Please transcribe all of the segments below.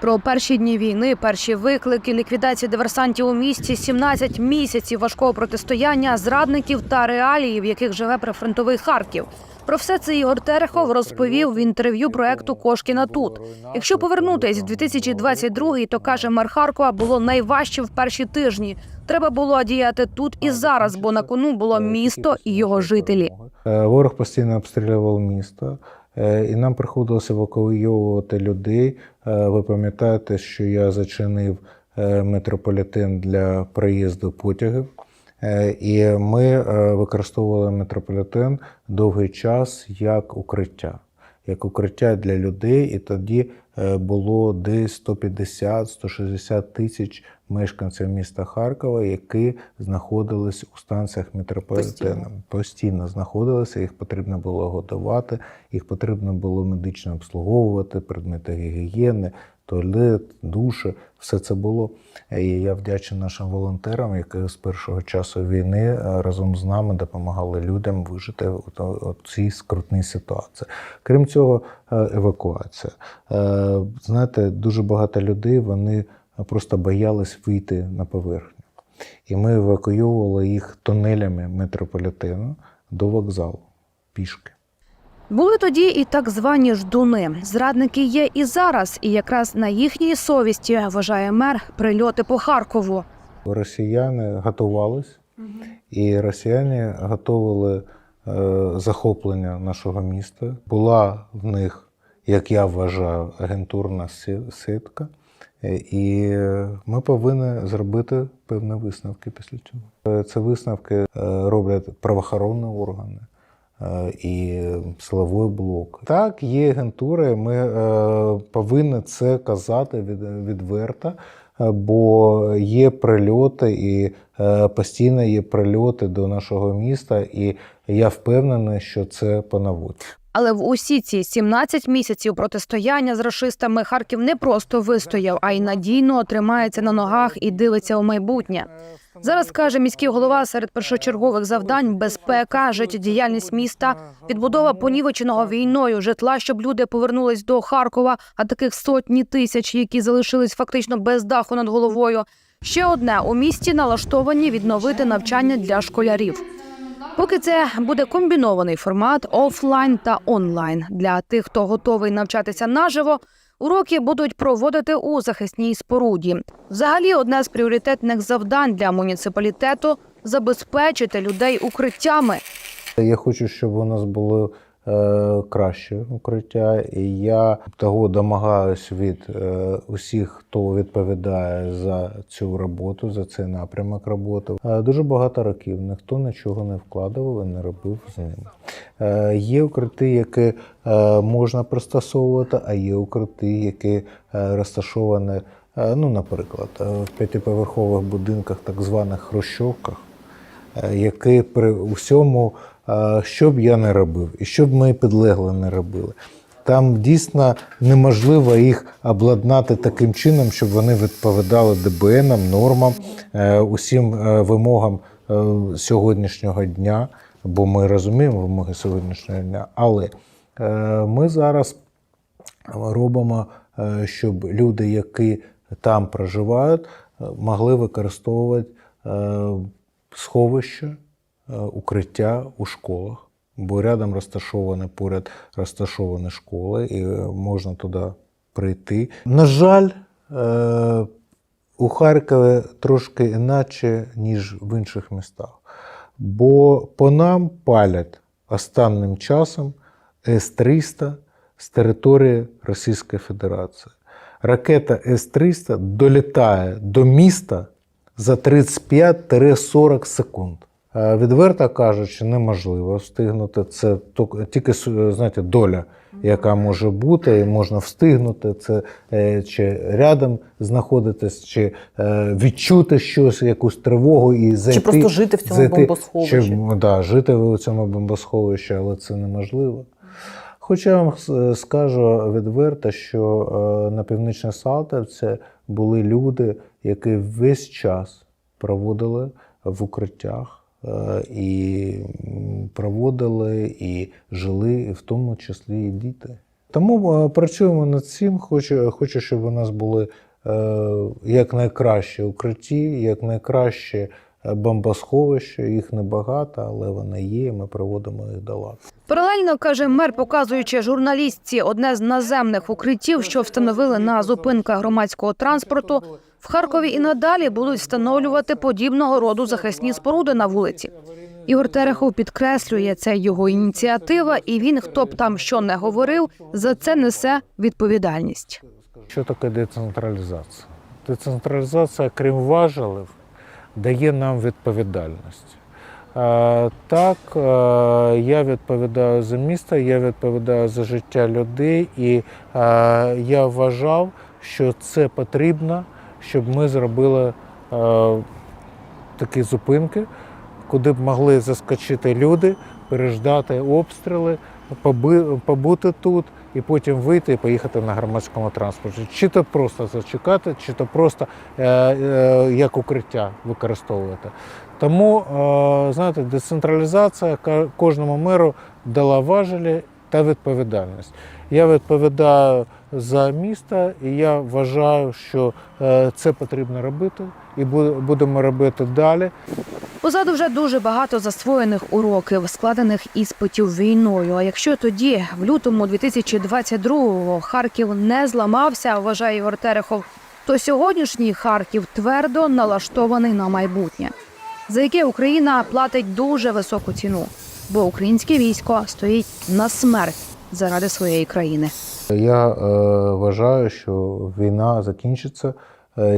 Про перші дні війни, перші виклики, ліквідацію диверсантів у місті, 17 місяців важкого протистояння, зрадників та реалії, в яких живе прифронтовий Харків. Про все це Ігор Терехов розповів в інтерв'ю проекту Кошкіна тут. Якщо повернутись в 2022, то каже мер Харкова, було найважче в перші тижні. Треба було діяти тут і зараз, бо на кону було місто і його жителі. Е, Ворог постійно обстрілював місто, і нам приходилося евакуйовувати людей. Е, Ви пам'ятаєте, що я зачинив е, метрополітен для проїзду потягів. Е, І ми е, використовували метрополітен довгий час як укриття, як укриття для людей. І тоді е, було десь 150-160 тисяч мешканців міста Харкова, які знаходились у станціях метрополітену. Постійно знаходилися, їх потрібно було годувати, їх потрібно було медично обслуговувати, предмети гігієни, туалет, душі, все це було. І я вдячний нашим волонтерам, які з першого часу війни е, разом з нами допомагали людям вижити у цій скрутній ситуації. Крім цього, е, евакуація. Е, Знаєте, дуже багато людей вони просто боялись вийти на поверхню. І ми евакуйовували їх тунелями метрополітену до вокзалу пішки. Були тоді і так звані ждуни. Зрадники є і зараз, і якраз на їхній совісті вважає мер прильоти по Харкову. Росіяни готувались, і росіяни готували е, захоплення нашого міста. Була в них, як я вважаю, агентурна ситка. Е, І ми повинні зробити певні висновки після цього. Це висновки е, роблять правоохоронні органи і силовий блок. Так, є агентури, ми е, повинні це казати від, відверто, е, бо є прильоти і е, постійно є прильоти до нашого міста, і я впевнений, що це наводці. Але в усі ці 17 місяців протистояння з рашистами Харків не просто вистояв, а й надійно тримається на ногах і дивиться у майбутнє. Зараз каже міський голова серед першочергових завдань безпека, життєдіяльність міста, відбудова понівеченого війною житла, щоб люди повернулись до Харкова, а таких сотні тисяч, які залишились фактично без даху над головою. Ще одне у місті налаштовані відновити навчання для школярів. Поки це буде комбінований формат офлайн та онлайн. Для тих, хто готовий навчатися наживо, уроки будуть проводити у захисній споруді. Взагалі, одне з пріоритетних завдань для муніципалітету забезпечити людей укриттями. Я хочу, щоб у нас було краще укриття, і я того домагаюсь від е, усіх, хто відповідає за цю роботу, за цей напрямок роботи. Е, дуже багато років ніхто нічого не вкладував і не робив з ними. Е, є укриття, які е, можна пристосовувати, а є укриття, які е, розташовані, е, ну, наприклад, е, в п'ятиповерхових будинках, так званих хрущовках е, які при усьому, е, що б я не робив, і що б мої підлегли не робили. Там дійсно неможливо їх обладнати таким чином, щоб вони відповідали ДБНам, нормам, е, усім е, вимогам е, сьогоднішнього дня, бо ми розуміємо вимоги сьогоднішнього дня. Але ми зараз робимо, щоб люди, які там проживають, могли використовувати сховища, укриття у школах, бо рядом розташовані поряд розташовані школи, і е, можна туди прийти. На жаль, е, у Харкові трошки іначе, ніж в інших містах. Бо по нам палять останнім часом С-300 з території Російської Федерації. Ракета С-300 долітає до міста за 35-40 секунд. Е, Відверто кажучи, неможливо встигнути. Це тільки знаєте, доля, яка може бути, і можна встигнути. Це е, чи рядом знаходитись, чи е, відчути щось, якусь тривогу і зайти. Чи просто жити в цьому зайти, бомбосховищі. Чи, да, жити в цьому бомбосховищі, але це неможливо. Хоча я вам скажу відверто, що на північній Салтівці були люди, які весь час проводили в укриттях і проводили і жили, в тому числі і діти. Тому е, працюємо над цим. Хочу, хочу щоб у нас були як якнайкраще укритті, якнайкраще е, бомбосховища. Їх небагато, але вони є. і Ми приводимо їх до ладу. Паралельно каже мер, показуючи журналістці одне з наземних укриттів, що встановили на зупинках громадського транспорту. В Харкові і надалі будуть встановлювати подібного роду захисні споруди на вулиці. Ігор Терехов підкреслює, це його ініціатива, і він, хто б там що не говорив, за це несе відповідальність. Що таке децентралізація? Децентралізація, крім важелів, дає нам відповідальність. Так, я відповідаю за місто, я відповідаю за життя людей, і я вважав, що це потрібно, щоб ми зробили такі зупинки, куди б могли заскочити люди, переждати обстріли, побути тут і потім вийти і поїхати на громадському транспорті. Чи то просто зачекати, чи то просто е, е, як укриття використовувати. Тому, е, знаєте, децентралізація кожному меру дала важелі та відповідальність. Я відповідаю за місто, і я вважаю, що це потрібно робити, і будемо робити далі. Позаду вже дуже багато засвоєних уроків, складених іспитів війною. А якщо тоді, в лютому 2022-го, Харків не зламався, вважає Ігор Терехов, то сьогоднішній Харків твердо налаштований на майбутнє, за яке Україна платить дуже високу ціну, бо українське військо стоїть на смерть заради своєї країни. Я е, вважаю, що війна закінчиться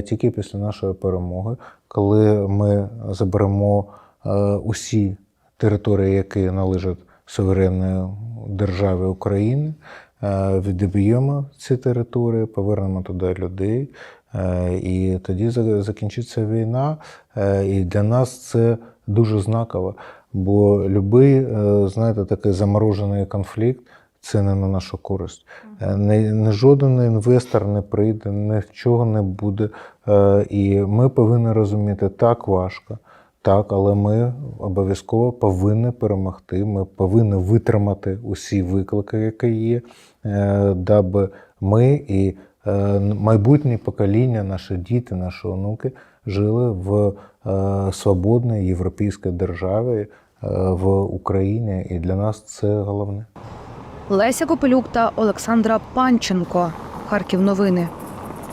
тільки після нашої перемоги, коли ми заберемо е, усі території, які належать суверенній державі України, е, відіб'ємо ці території, повернемо туди людей. Е, І тоді закінчиться війна. Е, І для нас це дуже знаково. Бо е, знаєте, такий заморожений конфлікт це не на нашу користь. Е, Не, не жоден інвестор не прийде, нічого не буде. Е, І ми повинні розуміти, так важко, так, але ми обов'язково повинні перемогти. Ми повинні витримати усі виклики, які є, е, даби ми і майбутні покоління, наші діти, наші онуки жили в свободній європейській державі, в Україні. І для нас це головне. Леся Копелюк та Олександра Панченко. Харків новини.